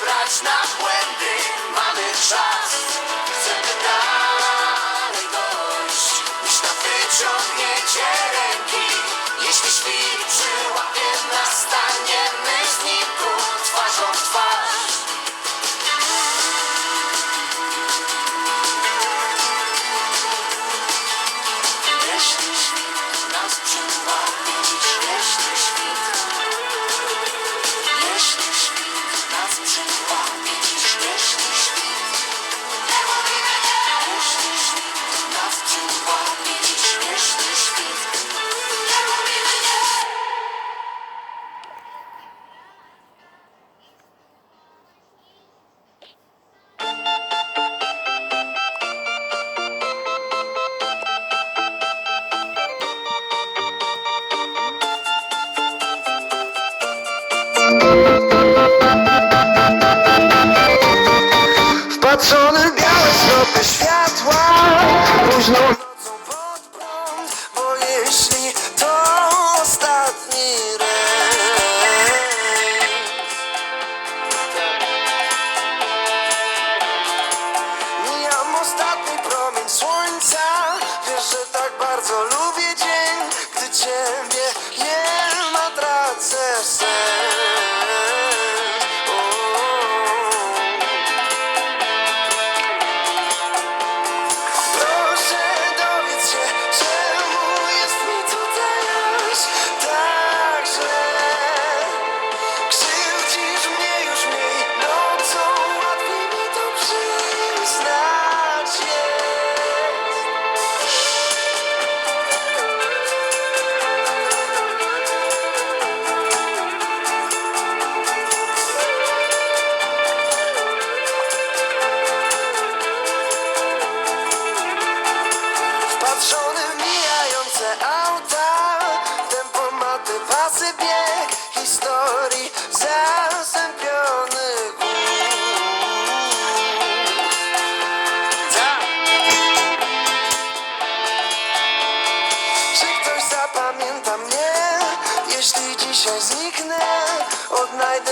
brać na błędy, mamy czas.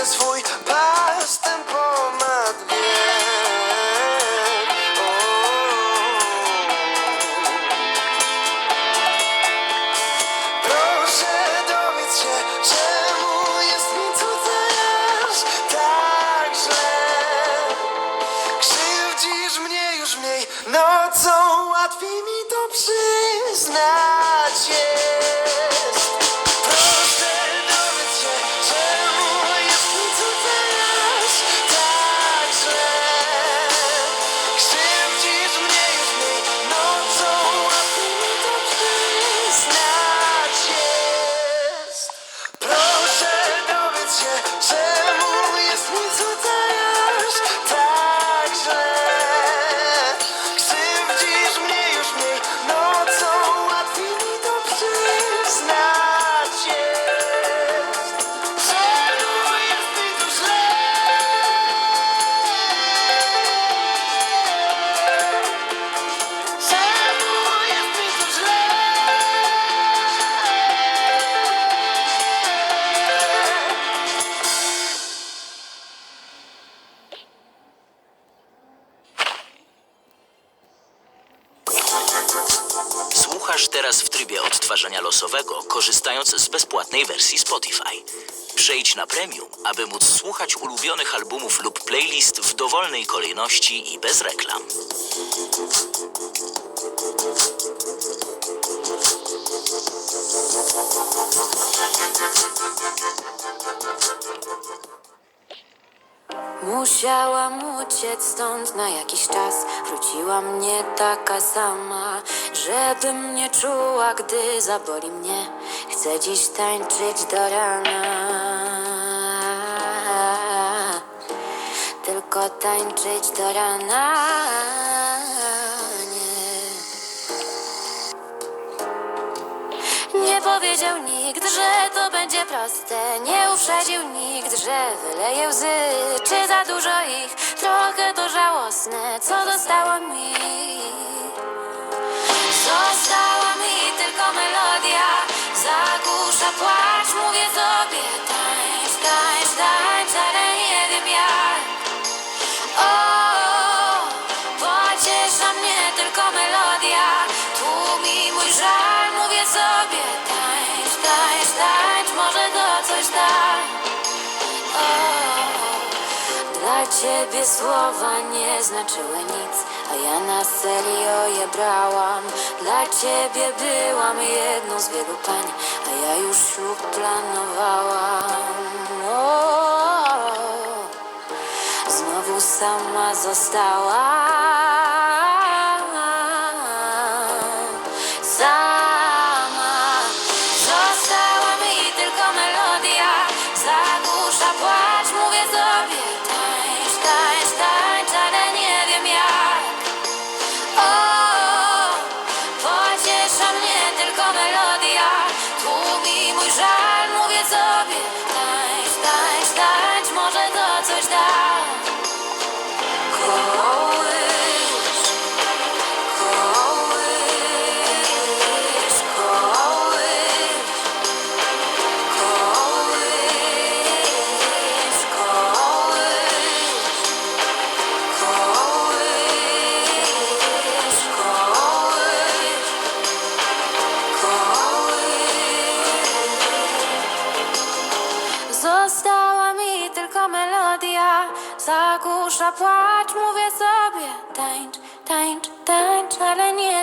es void. Słuchasz teraz w trybie odtwarzania losowego, korzystając z bezpłatnej wersji Spotify. Przejdź na premium, aby móc słuchać ulubionych albumów lub playlist w dowolnej kolejności i bez reklam. Musiałam uciec stąd na jakiś czas. Wróciła mnie taka sama Żebym nie czuła, gdy zaboli mnie. Chcę dziś tańczyć do rana. Tylko tańczyć do rana. powiedział nikt, że to będzie proste. Nie uprzedził nikt, że wyleję łzy. Czy za dużo ich, trochę to żałosne. Co zostało mi? Została mi tylko melodia. Zagłusza płacz. Słowa nie znaczyły nic, a ja na serio je brałam. Dla ciebie byłam jedną z wielu pań, a ja już ślub planowałam. O, znowu sama została.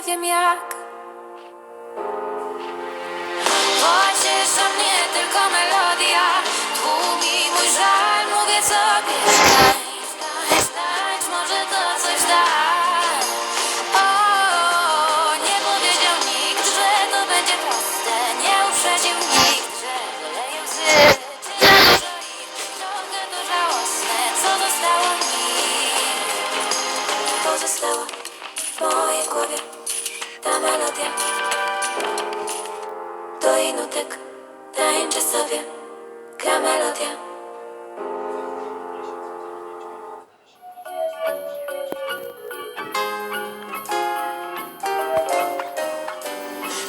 Wiem jak.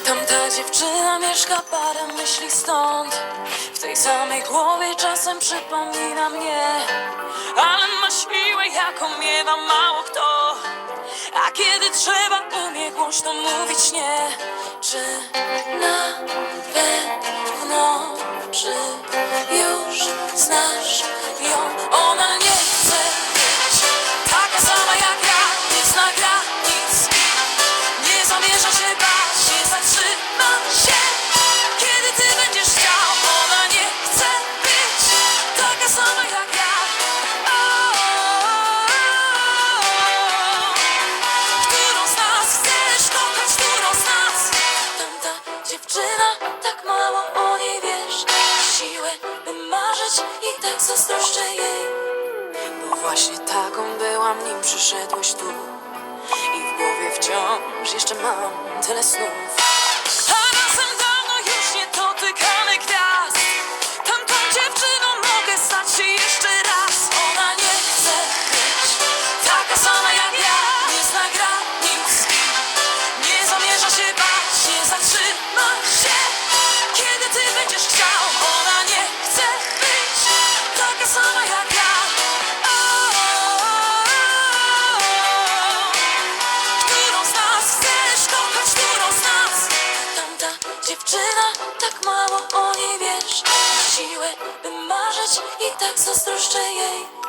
Tamta dziewczyna mieszka parę myśli stąd. W tej samej głowie czasem przypomina mnie. Ale ma siłę jaką miewa mało kto. A kiedy trzeba umie głośno mówić nie Czy na pewno czy już znasz zazdroszczę jej Bo właśnie taką byłam, nim przyszedłeś tu. I w głowie wciąż jeszcze mam tyle snów. A razem dawno już nie dotykamy gwiazd. Tamtą dziewczyną mogę stać się dziewczyna, tak mało o niej wiesz. Siłę, by marzyć i tak zazdroszczę jej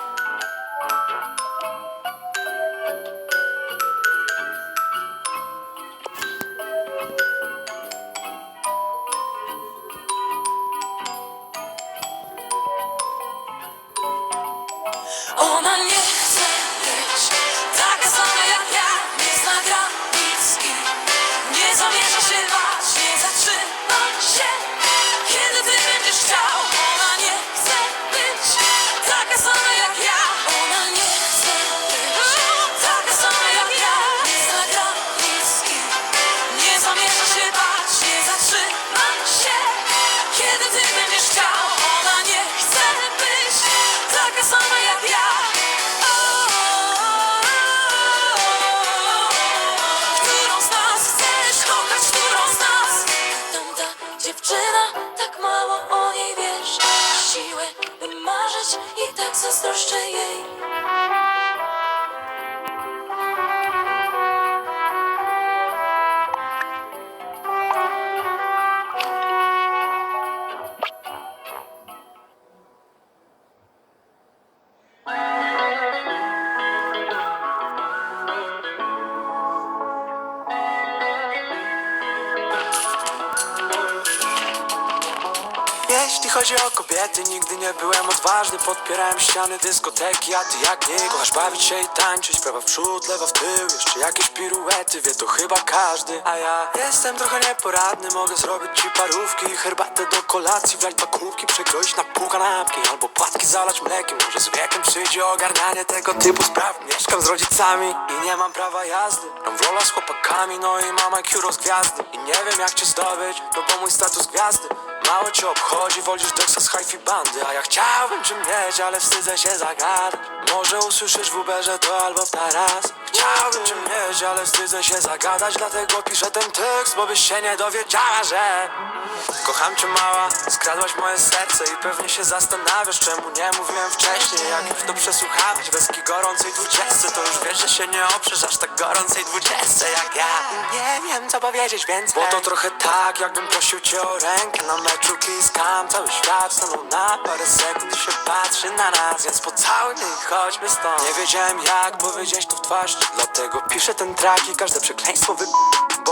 kiedy ty będziesz chciał Ona nie chce być taka sama jak ja. Którą z nas chcesz kochać, którą z nas? Tamta dziewczyna, tak mało o niej wiesz. Siłę, by marzyć i tak zazdroszczę jej chodzi o kobiety, nigdy nie byłem odważny. Podpierałem ściany dyskoteki, a ty jak nie Kochasz bawić się i tańczyć, prawa w przód, lewa w tył Jeszcze jakieś piruety, wie to chyba każdy. A ja jestem trochę nieporadny, mogę zrobić ci parówki Herbatę do kolacji, wlać dwa kubki Przekroić na pół kanapki, albo płatki zalać mlekiem. Może z wiekiem przyjdzie ogarnianie tego typu spraw. Mieszkam z rodzicami i nie mam prawa jazdy. Mam wola z chłopakami, no i mam IQ rozgwiazdy. I nie wiem jak cię zdobyć, no bo mój status gwiazdy Mało cię obchodzi, wolisz deksa z hi bandy. A ja chciałbym czym mieć, ale wstydzę się zagadać Może usłyszysz w Uberze to albo w taras. Chciałbym czym mieć, ale wstydzę się zagadać Dlatego piszę ten tekst, bo byś się nie dowiedziała, że Kocham cię mała, skradłaś moje serce I pewnie się zastanawiasz, czemu nie mówiłem wcześniej. Jak już to przesłuchałeś, weski gorącej dwudziestce To już wiesz, że się nie oprzesz aż tak gorącej dwudziestce jak ja. Nie wiem co powiedzieć, więc Bo to trochę tak, jakbym prosił cię o rękę. Na meczu kiskam, cały świat stanął na parę sekund I się patrzy na nas, więc pocałuj mnie i chodźmy stąd. Nie wiedziałem jak powiedzieć to w twarz. Dlatego piszę ten track i każde przekleństwo wy... Bo